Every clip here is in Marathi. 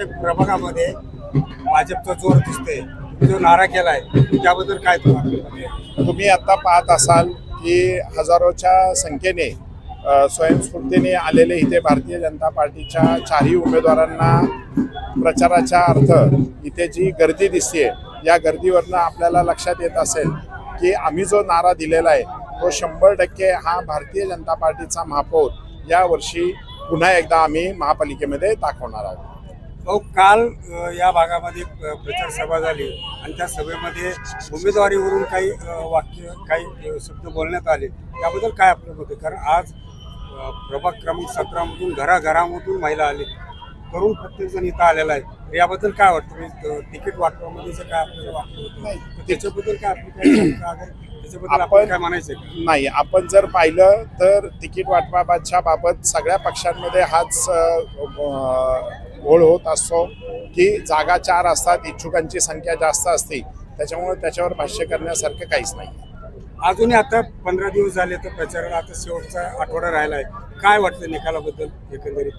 प्रत्येक प्रभागामध्ये भाजपचा जोर दिसतोय जो नारा केलाय त्याबद्दल काय तुम्हाला तुम्ही आता पाहत असाल की हजारोच्या संख्येने स्वयंस्फूर्तीने आलेले इथे भारतीय जनता पार्टीच्या चारही उमेदवारांना प्रचाराच्या अर्थ इथे जी गर्दी दिसते या गर्दीवरनं आपल्याला लक्षात येत असेल की आम्ही जो नारा दिलेला आहे तो शंभर टक्के हा भारतीय जनता पार्टीचा महापौर या वर्षी पुन्हा एकदा आम्ही महापालिकेमध्ये दाखवणार आहोत. अहो काल या भागामध्ये प्रचार सभा झाली. आणि त्या सभेमध्ये उमेदवारीवरून काही वाक्य काही शब्द बोलण्यात आले. त्याबद्दल काय आपलं होतं कारण आज प्रभाग क्रमांक सतरामधून घराघरामधून महिला आले. तरुण प्रत्येकजण इथं आलेला आहे. याबद्दल काय वाटतं? म्हणजे, तिकीट वाटपामध्ये जे काय आपल्याला वाटतं त्याच्याबद्दल काय आपली? त्याच्याबद्दल आपण काय म्हणायचं? नाही आपण जर पाहिलं तर तिकीट वाटपाच्या बाबत सगळ्या पक्षांमध्ये हाच घोळ होत असतो की जागा चार असतात इच्छुकांची संख्या जास्त असते. त्याच्यामुळे त्याच्यावर भाष्य करण्यासारखं काहीच नाही. अजूनही आता पंधरा दिवस झाले तर प्रचाराला आता शेवटचा आठवडा राहिला आहे. काय वाटतं निकालाबद्दल एकंदरीत?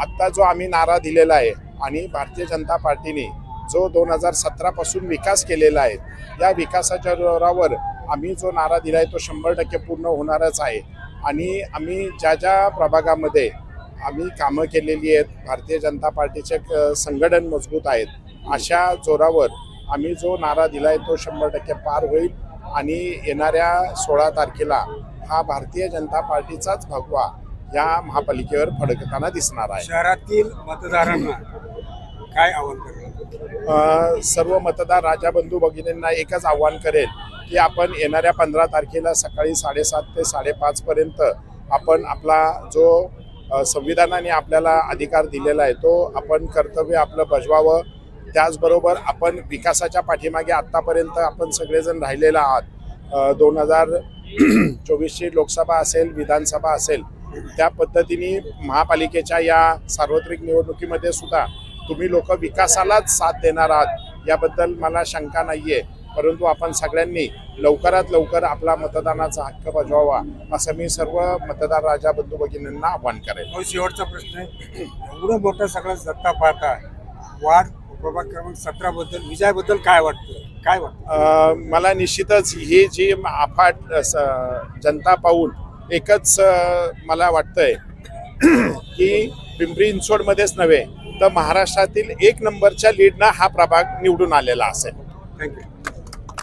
आत्ता जो आम्ही नारा दिलेला आहे आणि भारतीय जनता पार्टीने जो दोन हजार सतरापासून विकास केलेला आहे या विकासाच्या जोरावर आम्ही जो नारा दिला आहे तो शंभर टक्के पूर्ण होणारच आहे. आणि आम्ही ज्या ज्या प्रभागामध्ये आम्ही कामं केलेली आहेत भारतीय जनता पार्टीचे क- संघटन मजबूत आहेत अशा जोरावर आम्ही जो नारा दिला आहे तो शंभर टक्के पार होईल आणि येणाऱ्या सोळा तारखेला हा भारतीय जनता पार्टीचाच भगवा या महापालिकेवर फडकताना दिसणार आहे. शहरातील मतदारांना काय आव्हान अ, सर्व मतदार राजाबंधू भगिनींना एकच आव्हान करेल की आपण येणाऱ्या पंधरा तारखेला सकाळी साडेसात ते साडेपाच पर्यंत आपण आपला जो संविधानाने आपल्याला अधिकार दिलेला आहे तो आपण कर्तव्य आपलं बजवावं. त्याचबरोबर आपण विकासाच्या पाठीमागे आत्तापर्यंत आपण सगळेजण राहिलेलो आहात. दोन हजार चोवीसची लोकसभा असेल विधानसभा असेल त्या पद्धतीने महापालिकेच्या या सार्वत्रिक निवडणुकीमध्ये सुद्धा तुम्ही लोक विकासालाच साथ देणार आहात याबद्दल मला शंका नाहीये. परंतु आपण सगळ्यांनी लवकरात लवकर आपला मतदानाचा हक्क बजवावा असं मी सर्व मतदार राजा बंधू भगिनींना आव्हान करेन. भाऊ शेवटचा प्रश्न आहे. एवढं मोठं सगळं सत्ता पाहता वाढ प्रभाग क्रमांक सतरा बद्दल विजयाबद्दल काय वाटतं? काय वाटतं? मला निश्चितच ही जी अफाट स- जनता पाहून एकच मला वाटतंय की पिंपरी चिंचवडमध्येच नव्हे तर महाराष्ट्रातील एक नंबरच्या लीडनं हा प्रभाग निवडून आलेला असेल. थँक्यू